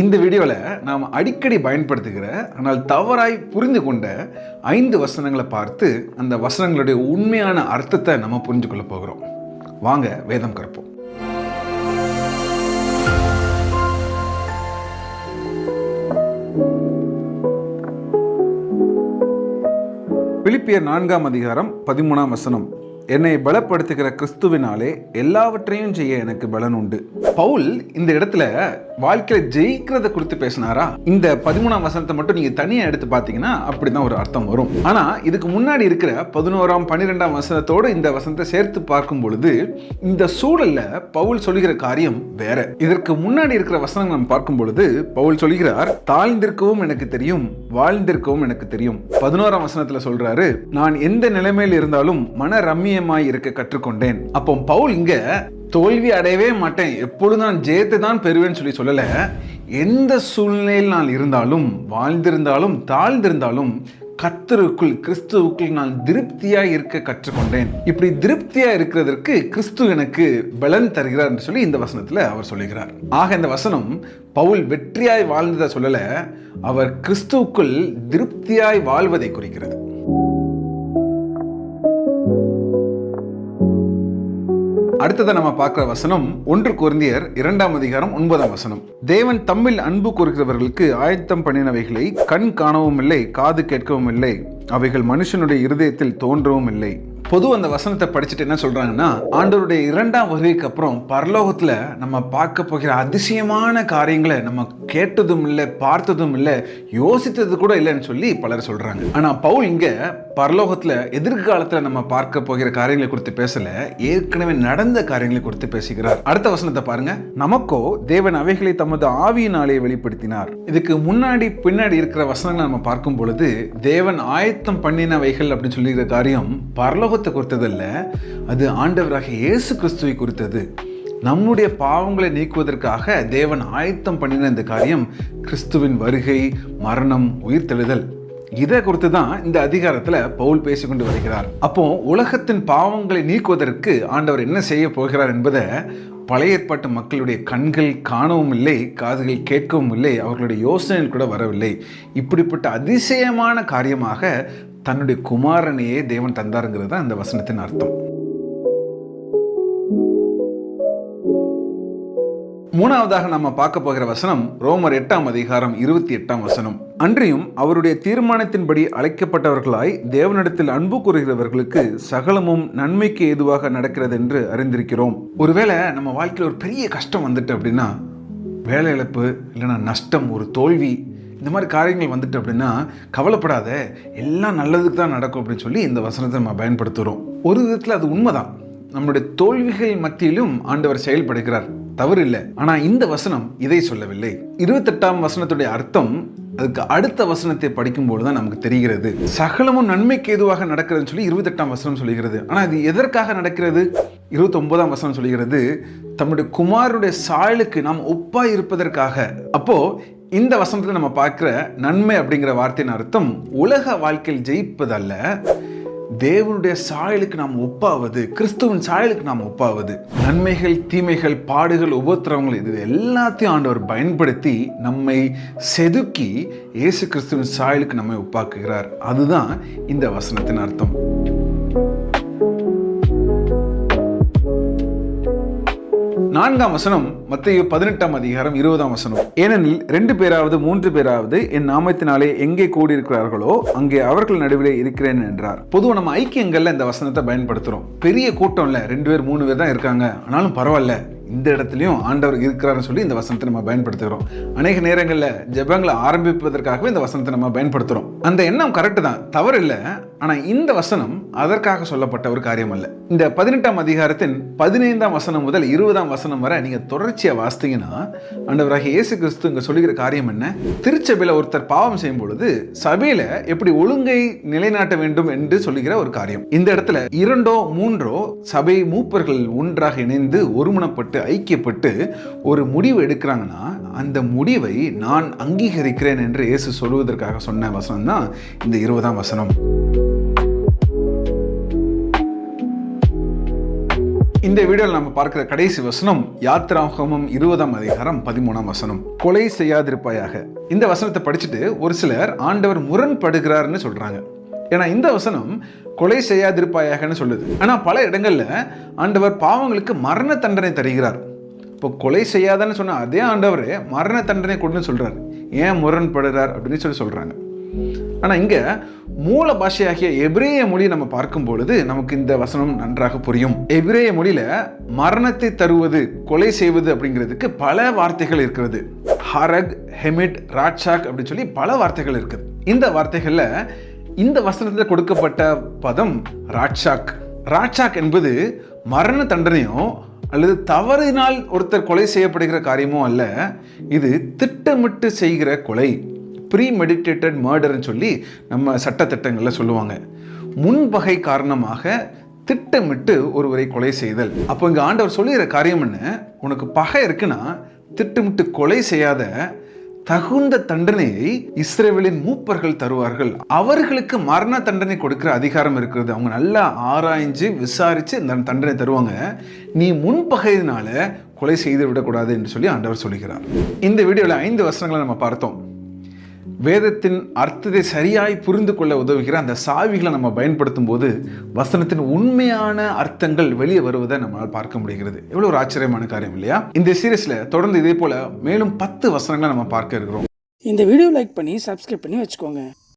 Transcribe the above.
இந்த வீடியோவில் நாம் அடிக்கடி பயன்படுத்துகிற ஆனால் தவறாய் புரிந்து கொண்ட ஐந்து வசனங்களை பார்த்து அந்த வசனங்களுடைய உண்மையான அர்த்தத்தை நம்ம புரிஞ்சு கொள்ள போகிறோம். வாங்க வேதம் கற்போம். பிலிப்பியர் நான்காம் அதிகாரம் பதிமூணாம் வசனம். என்னை பலப்படுத்துகிற கிறிஸ்துவினாலே எல்லாவற்றையும் செய்ய எனக்கு பலன் உண்டு. பவுல் இந்த இடத்துல வாழ்க்கையில ஜெயிக்கிறத குறித்து பேசினாரா? இந்த பதிமூணாம் வசனத்தை மட்டும் நீங்க தனியா எடுத்து பார்த்தீங்கன்னா அப்படிதான் ஒரு அர்த்தம் வரும். ஆனா இதுக்கு முன்னாடி இருக்கிற பதினோராம் பன்னிரெண்டாம் வசனத்தோடு இந்த வசனத்தை சேர்த்து பார்க்கும் பொழுது இந்த சூழல்ல பவுல் சொல்லுகிற காரியம் வேற. இதற்கு முன்னாடி இருக்கிற வசனங்கள் நம்ம பார்க்கும் பொழுது பவுல் சொல்கிறார் தாழ்ந்திருக்கவும் எனக்கு தெரியும் வாழ்ந்திருக்கவும் எனக்கு தெரியும். பதினோராம் வசனத்துல சொல்றாரு நான் எந்த நிலைமையில் இருந்தாலும் மன ரம்மியமாய் இருக்க கற்றுக்கொண்டேன். அப்போ பவுல் இங்க தோல்வி அடையவே மாட்டேன். எப்பொழுது நான் ஜெயத்தை தான் பெறுவேன்னு சொல்லி சொல்லலை. எந்த சூழ்நிலையில் நான் இருந்தாலும் வாழ்ந்திருந்தாலும் தாழ்ந்திருந்தாலும் கத்தருக்குள் கிறிஸ்துவுக்குள் நான் திருப்தியாக இருக்க கற்றுக்கொண்டேன். இப்படி திருப்தியாக இருக்கிறதற்கு கிறிஸ்து எனக்கு பலன் தருகிறார் என்று சொல்லி இந்த வசனத்தில் அவர் சொல்லுகிறார். ஆக இந்த வசனம் பவுல் வெற்றியாய் வாழ்ந்ததை சொல்லல அவர் கிறிஸ்துவுக்குள் திருப்தியாய் வாழ்வதை குறிக்கிறது. அடுத்ததை நம்ம பார்க்குற வசனம் ஒன்று குருந்தியர் இரண்டாம் அதிகாரம் ஒன்பதாம் வசனம். தேவன் தம்மில் அன்பு கூறுகிறவர்களுக்கு ஆயத்தம் பண்ணினவைகளை கண் காணவும் இல்லை காது கேட்கவும் இல்லை அவைகள் மனுஷனுடைய இருதயத்தில் தோன்றவும் இல்லை பொது அந்த வசனத்தை படிச்சுட்டு என்ன சொல்றாங்கன்னா ஆண்டவருடைய இரண்டாம் வருகைக்கு அப்புறம் பரலோகத்துல நம்ம பார்க்க போகிற அதிசயமான காரியங்களை நம்ம கேட்டதும் இல்லை பார்த்ததும் இல்லை யோசித்தது கூட இல்லைன்னு சொல்லி பலர் சொல்கிறாங்க ஆனால் பவுல் இங்கே பரலோகத்தில் எதிர்காலத்தில் நம்ம பார்க்க போகிற காரியங்களை குறித்து பேசல ஏற்கனவே நடந்த காரியங்களை குறித்து பேசுகிறார். அடுத்த வசனத்தை பாருங்க. நமக்கோ தேவன் அவைகளை தமது ஆவியினாலே வெளிப்படுத்தினார். இதுக்கு முன்னாடி பின்னாடி இருக்கிற வசனங்களை நம்ம பார்க்கும் பொழுது தேவன் ஆயத்தம் பண்ணினவைகள் அப்படின்னு சொல்லுகிற காரியம் பரலோகத்தை குறித்ததல்ல அது ஆண்டவராக இயேசு கிறிஸ்துவை குறித்தது. நம்முடைய பாவங்களை நீக்குவதற்காக தேவன் ஆயத்தம் பண்ணின இந்த காரியம் கிறிஸ்துவின் வருகை மரணம் உயிர்த்தெழுதல். இதை குறித்து தான் இந்த அதிகாரத்தில் பவுல் பேசிக்கொண்டு வருகிறார். அப்போ உலகத்தின் பாவங்களை நீக்குவதற்கு ஆண்டவர் என்ன செய்ய போகிறார் என்பதை பழைய ஏற்பாட்டு மக்களுடைய கண்கள் காணவும் இல்லை காதுகள் கேட்கவும் இல்லை அவர்களுடைய யோசனைகள் கூட வரவில்லை. இப்படிப்பட்ட அதிசயமான காரியமாக தன்னுடைய குமாரனையே தேவன் தந்தாருங்கிறது தான் இந்த வசனத்தின் அர்த்தம். மூணாவதாக நம்ம பார்க்க போகிற வசனம் ரோமர் எட்டாம் அதிகாரம் இருபத்தி எட்டாம் வசனம். அன்றியும் அவருடைய தீர்மானத்தின்படி அழைக்கப்பட்டவர்களாய் தேவனிடத்தில் அன்பு கூறுகிறவர்களுக்கு சகலமும் நன்மைக்கு ஏதுவாக நடக்கிறது என்று அறிந்திருக்கிறோம். ஒருவேளை நம்ம வாழ்க்கையில் ஒரு பெரிய கஷ்டம் வந்துட்டு அப்படின்னா வேலை இழப்பு இல்லைன்னா நஷ்டம் ஒரு தோல்வி இந்த மாதிரி காரியங்கள் வந்துட்டு அப்படின்னா கவலைப்படாத எல்லாம் நல்லதுக்கு தான் நடக்கும் அப்படின்னு சொல்லி இந்த வசனத்தை நம்ம பயன்படுத்துகிறோம் ஒரு விதத்தில் அது உண்மைதான். நம்முடைய தோல்விகள் மத்தியிலும் ஆண்டவர் செயல்படுகிறார். தவறு இல்லை ஆனால் இந்த வசனம் இதை சொல்லவில்லை. இருபத்தெட்டாம் வசனத்துடைய அர்த்தம் அதுக்கு அடுத்த வசனத்தை படிக்கும்போது தான் நமக்கு தெரிகிறது. சகலமும் நன்மைக்கு ஏதுவாக நடக்கிறதுன்னு சொல்லி இருபத்தெட்டாம் வசனம் சொல்லுகிறது ஆனால் இது எதற்காக நடக்கிறது? இருபத்தொன்பதாம் வசனம் சொல்லுகிறது தம்முடைய குமாரனுடைய சாயலுக்கு நாம் ஒப்பாக இருப்பதற்காக அப்போ இந்த வசனத்தில் நம்ம பார்க்குற நன்மை அப்படிங்கிற வார்த்தையின் அர்த்தம் உலக வாழ்க்கையில் ஜெயிப்பதல்ல தேவனுடைய சாயலுக்கு நாம் ஒப்பாவது கிறிஸ்துவின் சாயலுக்கு நாம் ஒப்பாவது. நன்மைகள் தீமைகள் பாடுகள் உபத்திரவங்கள் இது எல்லாத்தையும் ஆண்டவர் பயன்படுத்தி நம்மை செதுக்கி இயேசு கிறிஸ்துவின் சாயலுக்கு நம்மை ஒப்பாக்குகிறார். அதுதான் இந்த வசனத்தின் அர்த்தம். நான்காம் வசனம் மத்திய பதினெட்டாம் அதிகாரம் இருபதாம் வசனம். ஏனெனில் ரெண்டு பேராவது மூன்று பேராவது என் நாமத்தினாலே எங்கே கூடியிருக்கிறார்களோ அங்கே அவர்கள் நடுவிலே இருக்கிறேன் என்றார். பொதுவாக நம்ம ஐக்கியங்கள்ல இந்த வசனத்தை பயன்படுத்துறோம். பெரிய கூட்டம் இல்லை ரெண்டு பேர் மூணு பேர் தான் இருக்காங்க. ஆனாலும் பரவாயில்ல இந்த இடத்துலையும் ஆண்டவர் இருக்கிறாருன்னு சொல்லி இந்த வசனத்தை நம்ம பயன்படுத்துகிறோம். அநேக நேரங்களில் ஜபங்களை ஆரம்பிப்பதற்காகவே இந்த வசனத்தை நம்ம பயன்படுத்துகிறோம் அந்த எண்ணம் கரெக்டு தான். தவறு இல்லை ஆனால் இந்த வசனம் அதற்காக சொல்லப்பட்ட ஒரு காரியம் அல்ல இந்த பதினெட்டாம் அதிகாரத்தின் பதினைந்தாம் வசனம் முதல் இருபதாம் வசனம் வரை நீங்கள் தொடர்ச்சியாக வாசித்தீங்கன்னா அண்டவராக இயேசு கிறிஸ்து இங்கே சொல்லுகிற காரியம் என்ன? திருச்சபையில் ஒருத்தர் பாவம் செய்யும் பொழுது சபையில் எப்படி ஒழுங்கை நிலைநாட்ட வேண்டும் என்று சொல்லுகிற ஒரு காரியம். இந்த இடத்துல இரண்டோ மூன்றோ சபை மூப்பர்கள் ஒன்றாக இணைந்து ஒருமனப்பட்டு ஐக்கியப்பட்டு ஒரு முடிவு எடுக்கிறாங்கன்னா அந்த முடிவை நான் அங்கீகரிக்கிறேன் என்று இயேசு சொல்வதற்காக சொன்ன வசனம் தான் இந்த இருபதாம் வசனம். இந்த வீடியோவில் நம்ம பார்க்கிற கடைசி வசனம் யாத்ராகமம் இருபதாம் அதிகாரம் பதிமூணாம் வசனம். கொலை செய்யாதிருப்பாயாக. இந்த வசனத்தை படிச்சுட்டு ஒரு சிலர் ஆண்டவர் முரண்படுகிறார்னு சொல்றாங்க. ஏன்னா இந்த வசனம் கொலை செய்யாதிருப்பாயாகன்னு சொல்லுது. ஆனால் பல இடங்களில் ஆண்டவர் பாவங்களுக்கு மரண தண்டனை தருகிறார். இப்போ கொலை செய்யாதன்னு சொன்ன அதே ஆண்டவர் மரண தண்டனை கொடுன்னு சொல்கிறார் ஏன் முரண்படுறார் அப்படின்னு சொல்லி சொல்றாங்க. ஆனால் இங்கே மூல பாஷையாகிய எபிரேய மொழி நம்ம பார்க்கும் பொழுது நமக்கு இந்த வசனம் நன்றாக புரியும். எபிரேய மொழியில் மரணத்தை தருவது கொலை செய்வது அப்படிங்கிறதுக்கு பல வார்த்தைகள் இருக்கிறது. ஹரக் ஹெமிட் ராட்சாக் அப்படின்னு சொல்லி பல வார்த்தைகள் இருக்குது. இந்த வார்த்தைகளில் இந்த வசனத்தில் கொடுக்கப்பட்ட பதம் ராட்சாக். ராட்சாக் என்பது மரண தண்டனையோ அல்லது தவறினால் ஒருத்தர் கொலை செய்யப்படுகிற காரியமோ அல்ல இது திட்டமிட்டு செய்கிற கொலை. ப்ரீ மெடிடேட்டட் மர்டர்னு சொல்லி நம்ம சட்டத்திட்டங்களில் சொல்லுவாங்க. முன்பகை காரணமாக திட்டமிட்டு ஒருவரை கொலை செய்தல். அப்போ இங்கே ஆண்டவர் சொல்லுகிற காரியம் என்ன? உனக்கு பகை இருக்குன்னா திட்டமிட்டு கொலை செய்யாத தகுந்த தண்டனையை இஸ்ரேவேலின் மூப்பர்கள் தருவார்கள். அவர்களுக்கு மரண தண்டனை கொடுக்கிற அதிகாரம் இருக்கிறது. அவங்க நல்லா ஆராய்ஞ்சு விசாரித்து இந்த தண்டனை தருவாங்க. நீ முன்பகையினால கொலை செய்து விடக்கூடாது என்று சொல்லி ஆண்டவர் சொல்லுகிறார். இந்த வீடியோவில் ஐந்து வசனங்களை நம்ம பார்த்தோம். வேதத்தின் அர்த்தத்தை சரியாய் புரிந்து கொள்ள உதவுகிற அந்த சாவிகளை நம்ம பயன்படுத்தும் போது வசனத்தின் உண்மையான அர்த்தங்கள் வெளியே வருவதை நம்மளால் பார்க்க முடிகிறது. எவ்வளோ ஒரு ஆச்சரியமான காரியம் இல்லையா? இந்த சீரியஸில் தொடர்ந்து இதே போல மேலும் பத்து வசனங்களை நம்ம பார்க்க இருக்கிறோம். இந்த வீடியோ லைக் பண்ணி சப்ஸ்கிரைப் பண்ணி வச்சுக்கோங்க.